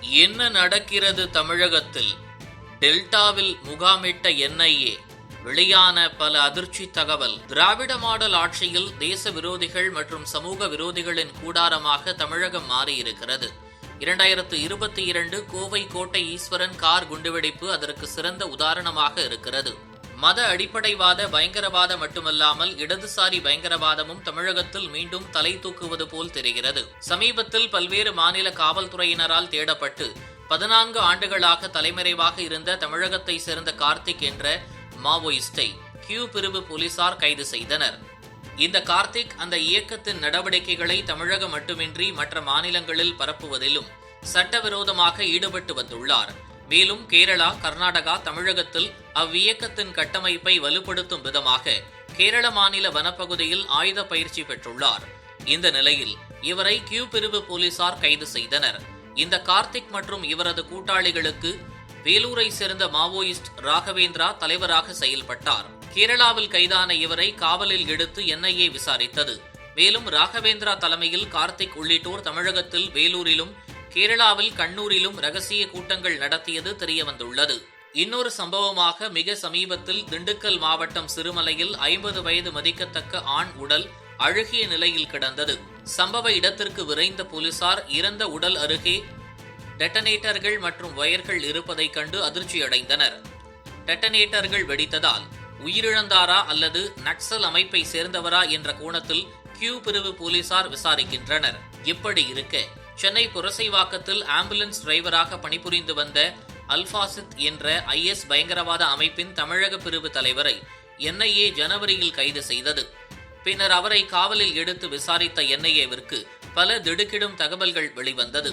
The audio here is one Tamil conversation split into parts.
என்ன நடக்கிறது தமிழகத்தில்? டெல்டாவில் முகாமிட்ட என்ஐஏ வெளியான பல அதிர்ச்சி தகவல். திராவிட மாடல் ஆட்சியில் தேச விரோதிகள் மற்றும் சமூக விரோதிகளின் கூடாரமாக தமிழகம் மாறியிருக்கிறது. இரண்டாயிரத்து இருபத்தி இரண்டு கோவை கோட்டை ஈஸ்வரன் கார் குண்டுவெடிப்பு அதற்கு சிறந்த உதாரணமாக இருக்கிறது. மத அடிப்படைவாத பயங்கரவாத மட்டுமல்லாமல் இடதுசாரி பயங்கரவாதமும் தமிழகத்தில் மீண்டும் தலை தூக்குவது போல் தெரிகிறது. சமீபத்தில் பல்வேறு மாநில காவல்துறையினரால் தேடப்பட்டு பதினான்கு ஆண்டுகளாக தலைமறைவாக இருந்த தமிழகத்தை சேர்ந்த கார்த்திக் என்ற மாவோயிஸ்டை கியூ பிரிவு போலீசார் கைது செய்தனர். இந்த கார்த்திக் அந்த இயக்கத்தின் நடவடிக்கைகளை தமிழகம் மட்டுமின்றி மற்ற மாநிலங்களில் பரப்புவதிலும் சட்டவிரோதமாக ஈடுபட்டு வந்துள்ளார். மேலும் கேரளா கர்நாடகா தமிழகத்தில் அவ்வியக்கத்தின் கட்டமைப்பை வலுப்படுத்தும் விதமாக கேரள மாநில வனப்பகுதியில் ஆயுத பயிற்சி பெற்றுள்ளார். இந்த நிலையில் இவரை கியூ பிரிவு போலீசார் கைது செய்தனர். இந்த கார்த்திக் மற்றும் இவரது கூட்டாளிகளுக்கு வேலூரை சேர்ந்த மாவோயிஸ்ட் ராகவேந்திரா தலைவராக செயல்பட்டார். கேரளாவில் கைதான இவரை காவலில் எடுத்து என்ஐஏ விசாரித்தது. மேலும் ராகவேந்திரா தலைமையில் கார்த்திக் உள்ளிட்டோர் தமிழகத்தில் வேலூரிலும் கேரளாவில் கண்ணூரிலும் ரகசிய கூட்டங்கள் நடத்தியது தெரியவந்துள்ளது. இன்னொரு சம்பவமாக மிக சமீபத்தில் திண்டுக்கல் மாவட்டம் சிறுமலையில் ஐம்பது வயது மதிக்கத்தக்க ஆண் உடல் அழுகிய நிலையில் கிடந்தது. சம்பவ இடத்திற்கு விரைந்த போலீசார் இறந்த உடல் அருகே டெட்டனேட்டர்கள் மற்றும் வயர்கள் இருப்பதைக் கண்டு அதிர்ச்சியடைந்தனர். டெட்டனேட்டர்கள் வெடித்ததால் உயிரிழந்தாரா அல்லது நக்சல் அமைப்பை சேர்ந்தவரா என்ற கோணத்தில் கியூ பிரிவு போலீசார் விசாரிக்கின்றனர். இப்படி இருக்க சென்னை புரசைவாக்கத்தில் ஆம்புலன்ஸ் டிரைவராக பணிபுரிந்து வந்த அல்பாசித் என்ற ஐஎஸ் பயங்கரவாத அமைப்பின் தமிழக பிரிவு தலைவரை என்ஐஏ ஜனவரியில் கைது செய்தது. பின்னர் அவரை காவலில் எடுத்து விசாரித்த என்ஐஏவிற்கு பல திடுக்கிடும் தகவல்கள் வெளிவந்தது.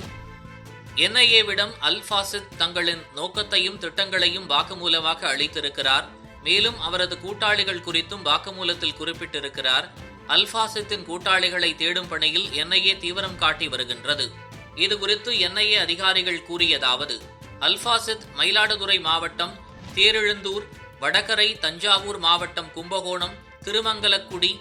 என்ஐஏவிடம் அல்பாசித் தங்களின் நோக்கத்தையும் திட்டங்களையும் வாக்குமூலமாக அளித்திருக்கிறார். மேலும் அவரது கூட்டாளிகள் குறித்தும் வாக்குமூலத்தில் குறிப்பிட்டிருக்கிறார். அல்பாசித்தின் கூட்டாளிகளை தேடும் பணியில் என்ஐஏ தீவிரம் காட்டி வருகின்றது. இது குறித்து என்ஐஏ அதிகாரிகள் கூறியதாவது அல்பாசித் மயிலாடுதுறை மாவட்டம் தேரெழுந்தூர் வடகரை தஞ்சாவூர் மாவட்டம் கும்பகோணம் திருமங்கலக்குடி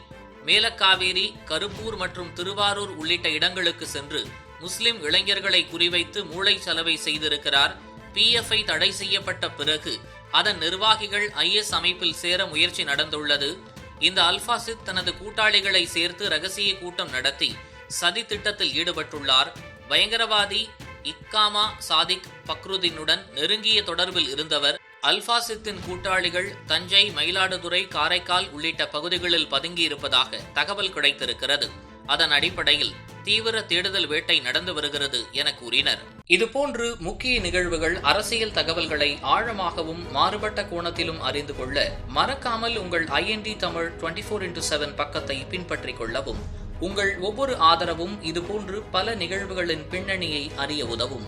மேலக்காவேரி கருப்பூர் மற்றும் திருவாரூர் உள்ளிட்ட இடங்களுக்கு சென்று முஸ்லிம் இளைஞர்களை குறிவைத்து மூளை செலவை செய்திருக்கிறார். பிஎஃப்ஐ தடை செய்யப்பட்ட பிறகு அதன் நிர்வாகிகள் ஐஎஸ் அமைப்பில் சேர முயற்சி நடந்துள்ளது. இந்த அல்பாசித் தனது கூட்டாளிகளை சேர்த்து ரகசிய கூட்டம் நடத்தி சதி திட்டத்தில் ஈடுபட்டுள்ளார். பயங்கரவாதி இக்காமா சாதிக் பக்ருதீனுடன் நெருங்கிய தொடர்பில் இருந்தவர். அல்பாசித்தின் கூட்டாளிகள் தஞ்சை மயிலாடுதுறை காரைக்கால் உள்ளிட்ட பகுதிகளில் பதுங்கியிருப்பதாக தகவல் கிடைத்திருக்கிறது. அதன் அடிப்படையில் தீவிர தேடுதல் வேட்டை நடந்து வருகிறது என கூறினர். இதுபோன்று முக்கிய நிகழ்வுகள் அரசியல் தகவல்களை ஆழமாகவும் மாறுபட்ட கோணத்திலும் அறிந்து கொள்ள மறக்காமல் உங்கள் IND Tamil twenty four into seven பக்கத்தை பின்பற்றிக் கொள்ளவும். உங்கள் ஒவ்வொரு ஆதரவும் இதுபோன்று பல நிகழ்வுகளின் பின்னணியை அறிய உதவும்.